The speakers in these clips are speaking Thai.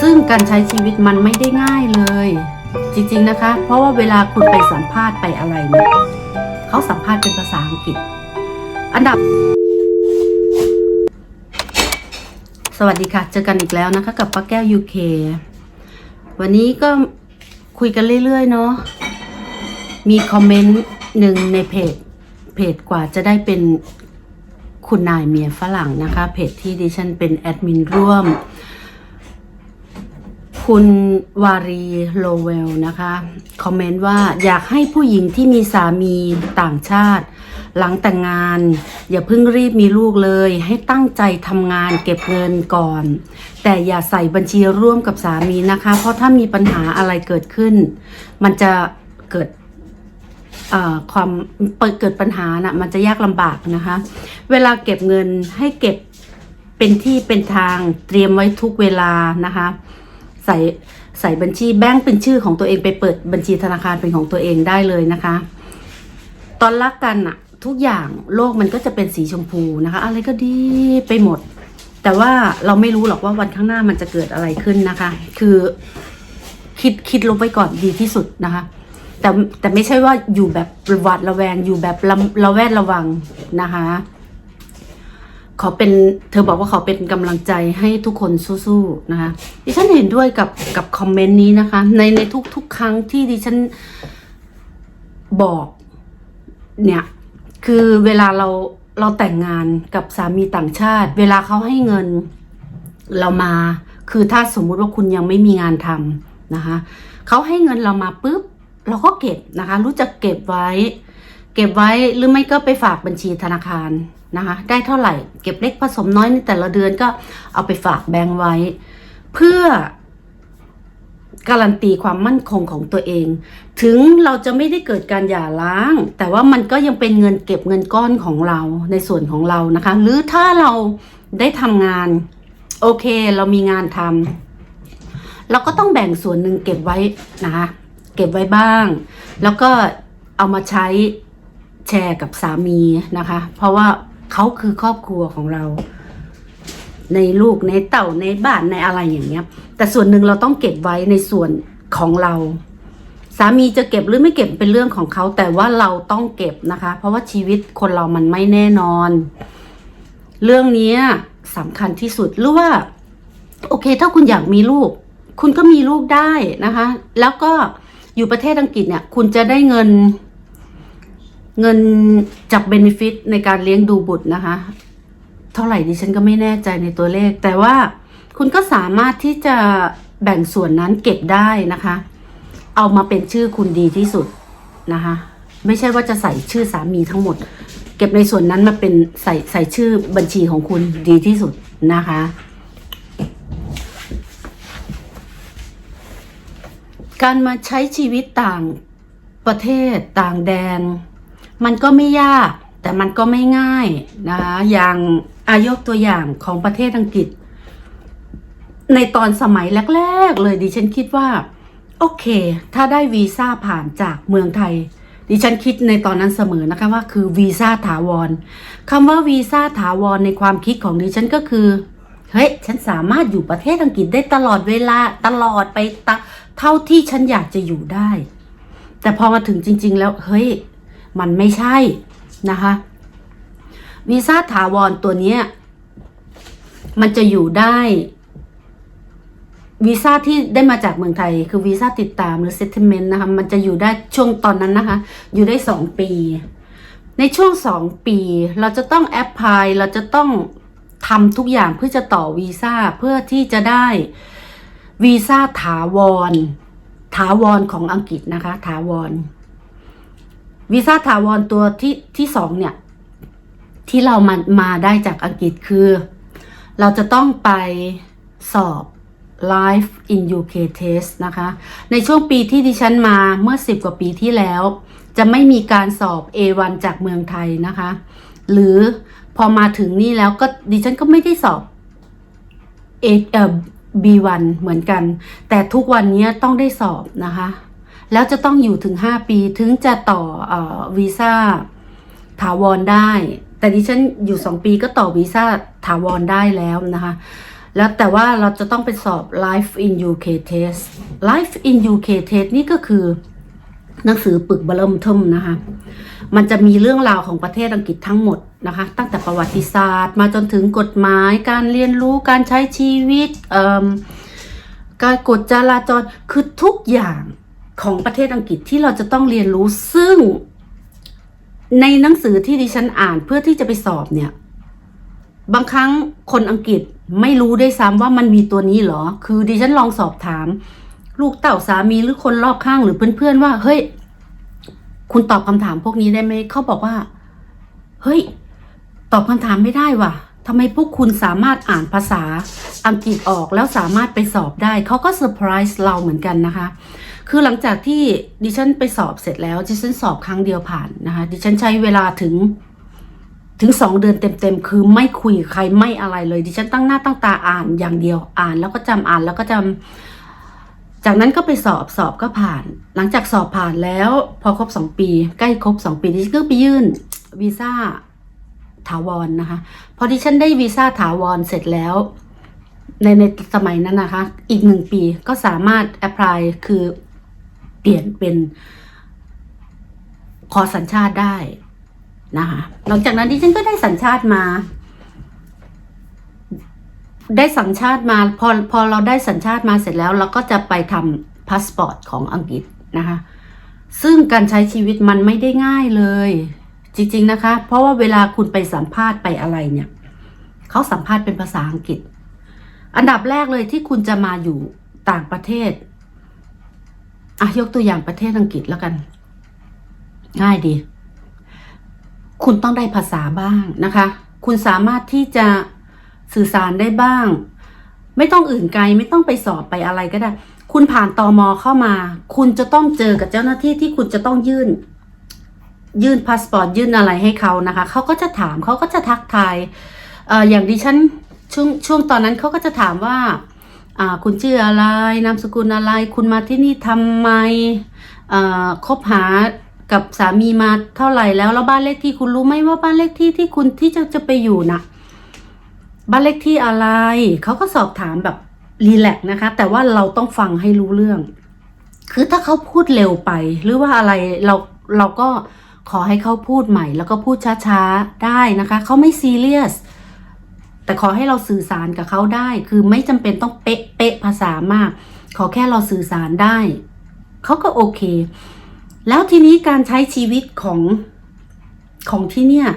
ซึ่งการใช้ชีวิตมันไม่ได้ง่ายเลย จริงๆนะคะ เพราะว่าเวลาคุณไปสัมภาษณ์ไปอะไรเนี่ยเขาสัมภาษณ์เป็นภาษาอังกฤษ อันดับ สวัสดีค่ะ เจอกันอีกแล้วนะคะ กับป้าแก้ว UK วันนี้ก็คุยกันเรื่อย ๆ เนาะมีคอมเมนต์หนึ่งในเพจเพจกว่าจะได้เป็นคุณนายเมียฝรั่งนะคะ เพจที่ดิฉันเป็นแอดมินร่วม คุณวารีโลเวลนะคะ คอมเมนต์ว่าอยากให้ผู้หญิงที่มีสามีต่างชาติ หลังแต่งงาน อย่าเพิ่งรีบมีลูกเลย ให้ตั้งใจทำงานเก็บเงินก่อน แต่อย่าใส่บัญชีร่วมกับสามีนะคะ เพราะถ้ามีปัญหาอะไรเกิดขึ้น มันจะเกิดความเปิดเกิดปัญหานะ่ะมันจะยากลำบากนะคะ เวลาเก็บเงินให้เก็บเป็นที่เป็นทางเตรียมไว้ทุกเวลานะคะ ใส่ใส่บัญชีแบงค์เป็นชื่อของตัวเองไปเปิดบัญชีธนาคารเป็นของตัวเองได้เลยนะคะ ตอนรักกันอะทุกอย่างโลกมันก็จะเป็นสีชมพูนะคะ อะไรก็ดีไปหมด แต่ว่าเราไม่รู้หรอกว่าวันข้างหน้ามันจะเกิดอะไรขึ้นนะคะ คือคิดคิดลงไปก่อนดีที่สุดนะคะ แต่แต่ไม่ใช่ว่าอยู่แบบหวาดระแวงอยู่แบบระระแวดระวังนะคะ ขอเป็นเธอบอกว่าขอเป็นกำลังใจให้ทุกคนสู้ๆนะคะดิฉันเห็นด้วยกับกับคอมเมนต์นี้นะคะ ในในทุกทุกครั้งที่ดิฉันบอกเนี่ยคือเวลาเราเราแต่งงานกับสามีต่างชาติ เวลาเขาให้เงินเรามา คือถ้าสมมุติว่าคุณยังไม่มีงานทำนะคะเขาให้เงินเรามาปุ๊บเราก็เก็บนะคะ รู้จักเก็บไว้ เก็บไว้หรือไม่ก็ไปฝากบัญชีธนาคาร นะคะ ได้เท่าไหร่เก็บเล็กผสมน้อยในแต่ละเดือนก็เอาไปฝากแบงก์ไว้ เพื่อการันตีความมั่นคงของตัวเอง ถึงเราจะไม่ได้เกิดการหย่าร้าง แต่ว่ามันก็ยังเป็นเงินเก็บเงินก้อนของเราในส่วนของเรานะคะ หรือถ้าเราได้ทำงาน โอเคเรามีงานทำเราก็ต้องแบ่งส่วนหนึ่งเก็บไว้นะคะเก็บไว้บ้าง แล้วก็เอามาใช้แชร์กับสามีนะคะ เพราะว่า เขาคือครอบครัวของเรา ในลูกในเต่าในบ้านในอะไรอย่างเงี้ย แต่ส่วนหนึ่งเราต้องเก็บไว้ในส่วนของเรา สามีจะเก็บหรือไม่เก็บเป็นเรื่องของเขา แต่ว่าเราต้องเก็บนะคะ เพราะว่าชีวิตคนเรามันไม่แน่นอน เรื่องนี้สำคัญที่สุดหรือว่า โอเค ถ้าคุณอยากมีลูก คุณก็มีลูกได้นะคะ แล้วก็อยู่ประเทศอังกฤษเนี่ย คุณจะได้เงิน เงินจากเบนฟิตในการเลี้ยงดูบุตรนะคะ เท่าไหร่ดิฉันก็ไม่แน่ใจในตัวเลข แต่ว่าคุณก็สามารถที่จะแบ่งส่วนนั้นเก็บได้นะคะ เอามาเป็นชื่อคุณดีที่สุดนะคะ ไม่ใช่ว่าจะใส่ชื่อสามีทั้งหมด เก็บในส่วนนั้นมาเป็นใส่ใส่ชื่อบัญชีของคุณดีที่สุดนะคะการมาใช้ชีวิตต่างประเทศต่างแดน มันก็ไม่ยาก แต่มันก็ไม่ง่ายนะคะอย่างอายกตัวอย่างของประเทศอังกฤษ ในตอนสมัยแรก ๆ เลยดิฉันคิดว่า โอเค ถ้าได้วีซ่าผ่านจากเมืองไทย ดิฉันคิดในตอนนั้นเสมอนะคะว่าคือวีซ่าถาวรคำว่าวีซ่าถาวรในความคิดของดิฉันก็คือเฮ้ย ฉันสามารถอยู่ประเทศอังกฤษได้ตลอดเวลาตลอดไปตเท่าที่ฉันอยากจะอยู่ได้ แต่พอมาถึงจริง ๆ แล้ว เฮ้ย มันไม่ใช่นะคะวีซ่าถาวรตัวนี้มันจะอยู่ได้วีซ่าที่ได้มาจากเมืองไทย คือวีซ่าติดตามหรือ settlement นะคะ มันจะอยู่ได้ช่วงตอนนั้นนะคะ อยู่ได้สองปี ในช่วงสองปี เราจะต้องแอปพลายเราจะต้องทำทุกอย่างเพื่อจะต่อวีซ่าเพื่อที่จะได้วีซ่าถาวร ถาวรของอังกฤษนะคะ ถาวร วีซ่าถาวรตัวที่ที่สองเนี่ย ที่เรามามาได้จากอังกฤษคือ เราจะต้องไปสอบ Life in UK Test นะคะ ในช่วงปีที่ดิฉันมาเมื่อ 10 กว่าปีที่แล้ว จะไม่มีการสอบ A1 จากเมืองไทยนะคะ หรือพอมาถึงนี่แล้วก็ดิฉันก็ไม่ได้สอบ A เอ่อ B1 เหมือนกัน แต่ทุกวันนี้ต้องได้สอบนะคะ แล้วจะต้องอยู่ถึง 5 ปีถึงจะต่ออวีซ่าถาวรได้ แต่ดิฉันอยู่ 2 ปีก็ต่อวีซ่าถาวรได้แล้วนะคะ แล้วแต่ว่าเราจะต้องไปสอบ Life in UK Test Life in UK Test นี่ก็คือหนังสือปึกบลเริ่มเทิมนะคะ มันจะมีเรื่องราวของประเทศอังกฤษทั้งหมดนะคะ ตั้งแต่ประวัติศาสตร์ มาจนถึงกฎหมาย การเรียนรู้ การใช้ชีวิตการกฎจราจร คือทุกอย่าง ของประเทศอังกฤษที่เราจะต้องเรียนรู้ซึ่ง ในหนังสือที่ดิฉันอ่านเพื่อที่จะไปสอบเนี่ย บางครั้งคนอังกฤษไม่รู้ได้ซ้ำว่ามันมีตัวนี้เหรอ คือดิฉันลองสอบถาม ลูกเต่าสามีหรือคนรอบข้างหรือเพื่อนๆว่า เฮ้ย คุณตอบคำถามพวกนี้ได้ไหมเขาบอกว่า เฮ้ย ตอบคำถามไม่ได้ว่ะทำไมพวกคุณสามารถอ่านภาษาอังกฤษออกแล้วสามารถไปสอบได้ เขาก็เซอร์ไพรส์เราเหมือนกันนะคะ คือหลังจากที่ดิฉันไปสอบเสร็จแล้วดิฉันสอบครั้งเดียวผ่านนะคะ ดิฉันใช้เวลาถึงถึงสองเดือนเต็มๆ คือไม่คุยใครไม่อะไรเลย ดิฉันตั้งหน้าตั้งตาอ่านอย่างเดียวอ่านแล้วก็จำอ่านแล้วก็จำจากนั้นก็ไปสอบสอบก็ผ่าน หลังจากสอบผ่านแล้ว พอครบสองปี ใกล้ครบสองปีดิฉันก็ไปยื่นวีซ่าถาวรนะคะ พอดิฉันได้วีซ่าถาวรเสร็จแล้ว ในในสมัยนั้นนะคะ อีกหนึ่งปีก็สามารถแอพพลายคือ ปลี่ยนเป็นขอสัญชาติได้นะคะหลังจากนั้นดิฉันก็ได้สัญชาติมา ได้สัญชาติมาพอพอเราได้สัญชาติมาเสร็จแล้ว เราก็จะไปทำพาสปอร์ตของอังกฤษนะคะซึ่งการใช้ชีวิตมันไม่ได้ง่ายเลย จริง ๆนะคะ เพราะว่าเวลาคุณไปสัมภาษณ์ไปอะไรเนี่ยเขาสัมภาษณ์เป็นภาษาอังกฤษ อันดับแรกเลยที่คุณจะมาอยู่ต่างประเทศ อะยกตัวอย่างประเทศอังกฤษแล้วกัน ง่ายดี คุณต้องได้ภาษาบ้างนะคะ คุณสามารถที่จะสื่อสารได้บ้าง ไม่ต้องอื่นไกลไม่ต้องไปสอบไปอะไรก็ได้ คุณผ่านตอมอเข้ามา คุณจะต้องเจอกับเจ้าหน้าที่ที่คุณจะต้องยื่น ยื่นพาสปอร์ตยื่นอะไรให้เขานะคะเขาก็จะถามเขาก็จะทักทายอออย่างดิฉันช่วงช่วงตอนนั้นเขาก็จะถามว่า คุณชื่ออะไร นามสกุลอะไร คุณมาที่นี่ทำไมคบหากับสามีมาเท่าไหร่แล้ว แล้วบ้านเลขที่คุณรู้ไหมว่าบ้านเลขที่ที่คุณที่จะจะไปอยู่นะบ้านเลขที่อะไร เขาก็สอบถามแบบรีแลกนะคะ แต่ว่าเราต้องฟังให้รู้เรื่อง คือถ้าเขาพูดเร็วไป หรือว่าอะไรเราเราก็ขอให้เขาพูดใหม่ แล้วก็พูดช้าๆ ได้นะคะ เขาไม่ซีเรียส แต่ขอให้เราสื่อสารกับเขาได้ คือไม่จำเป็นต้องเป๊ะเป๊ะภาษามาก ขอแค่เราสื่อสารได้ เขาก็โอเค แล้วทีนี้การใช้ชีวิตของของที่เนี่ย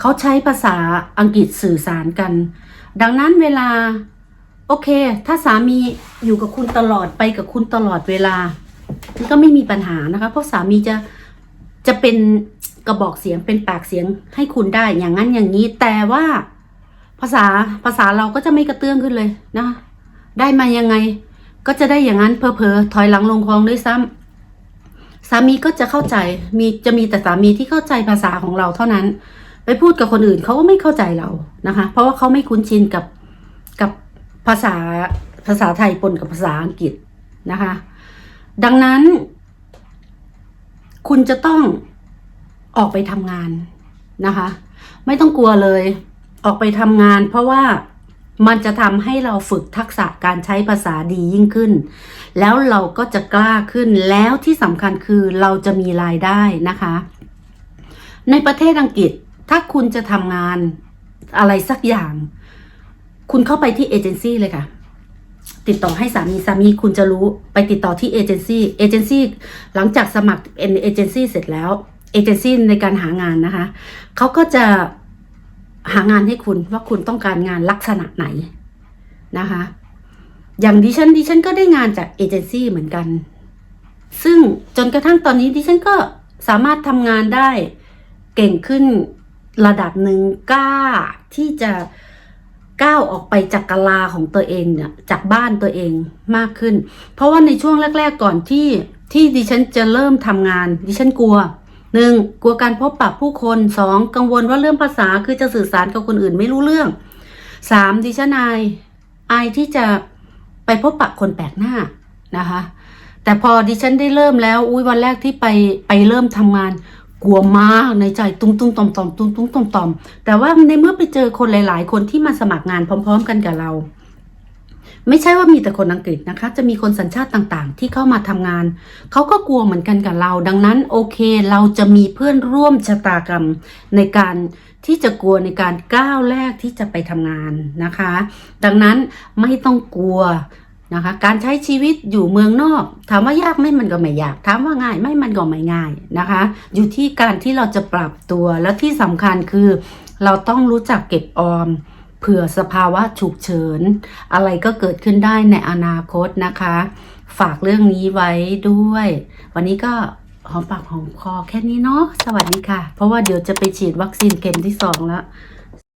เขาใช้ภาษาอังกฤษสื่อสารกัน ดังนั้นเวลา โอเค ถ้าสามีอยู่กับคุณตลอดไปกับคุณตลอดเวลาก็ไม่มีปัญหานะคะ เพราะสามีจะจะเป็นกระบอกเสียงเป็นปากเสียงให้คุณได้อย่างนั้นอย่างนี้ แต่ว่า ภาษาภาษาเราก็จะไม่กระเตื้องขึ้นเลยนะได้มายังไง ก็จะได้อย่างนั้นเพอเพอถอยหลังลงคลองด้วยซ้ำสามีก็จะเข้าใจมีจะมีแต่สามีที่เข้าใจภาษาของเราเท่านั้น ไปพูดกับคนอื่นเขาก็ไม่เข้าใจเรานะคะ เพราะว่าเขาไม่คุ้นชินกับกับภาษาภาษาไทยปนกับภาษาอังกฤษนะคะ ดังนั้น คุณจะต้องออกไปทำงานนะคะ ไม่ต้องกลัวเลย ออกไปทำงาน เพราะว่ามันจะทำให้เราฝึกทักษะการใช้ภาษาดียิ่งขึ้น แล้วเราก็จะกล้าขึ้นแล้วที่สำคัญคือเราจะมีรายได้นะคะ ในประเทศอังกฤษถ้าคุณจะทำงานอะไรสักอย่าง คุณเข้าไปที่เอเจนซี่เลยค่ะ ติดต่อให้สามีสามีคุณจะรู้ไปติดต่อที่เอเจนซี่เอเจนซี่หลังจากสมัครเป็นเอเจนซี่เสร็จแล้วเอเจนซี่ในการหางานนะคะเขาก็จะ หางานให้คุณว่าคุณต้องการงานลักษณะไหนนะคะ อย่างดิฉันดิฉันก็ได้งานจากเอเจนซี่เหมือนกัน ซึ่งจนกระทั่งตอนนี้ดิฉันก็สามารถทำงานได้เก่งขึ้นระดับหนึ่งกล้าที่จะก้าวออกไปจากกลาของตัวเองเนี่ยจากบ้านตัวเองมากขึ้น เพราะว่าในช่วงแรก ๆ ก่อนที่ที่ดิฉันจะเริ่มทำงาน ดิฉันกลัว หนึ่งกลัวการพบปะผู้คนสองกังวลว่าเรื่องภาษาคือจะสื่อสารกับคนอื่นไม่รู้เรื่องสามดิฉันอายอายที่จะไปพบปะคนแปลกหน้านะคะ แต่พอดิฉันได้เริ่มแล้วอุ้ยวันแรกที่ไปไปเริ่มทำงาน กลัวมากในใจตุ้มตุ้มต่อมต่อมตุ้มตุ้มต่อมต่อมแต่ว่าในเมื่อไปเจอคนหลาย ๆ คนที่มาสมัครงานพร้อม ๆ กันกับเรา ไม่ใช่ว่ามีแต่คนอังกฤษนะคะ จะมีคนสัญชาติต่างๆ ที่เข้ามาทำงาน เขาก็กลัวเหมือนกันกับเรา ดังนั้นโอเค เราจะมีเพื่อนร่วมชะตากรรมในการที่จะกลัวในการก้าวแรกที่จะไปทำงานนะคะ ดังนั้นไม่ต้องกลัวนะคะ การใช้ชีวิตอยู่เมืองนอก ถามว่ายากไหม่มันก็ไม่ยาก ถามว่าง่ายไหม่มันก็ไม่ง่ายนะคะ อยู่ที่การที่เราจะปรับตัว แล้วที่สำคัญคือ เราต้องรู้จักเก็บออม เผื่อสภาวะฉุกเฉิน อะไรก็เกิดขึ้นได้ในอนาคตนะคะ ฝากเรื่องนี้ไว้ด้วย วันนี้ก็หอมปากหอมคอแค่นี้เนาะสวัสดีค่ะ เพราะว่าเดี๋ยวจะไปฉีดวัคซีนเข็มที่สองแล้ว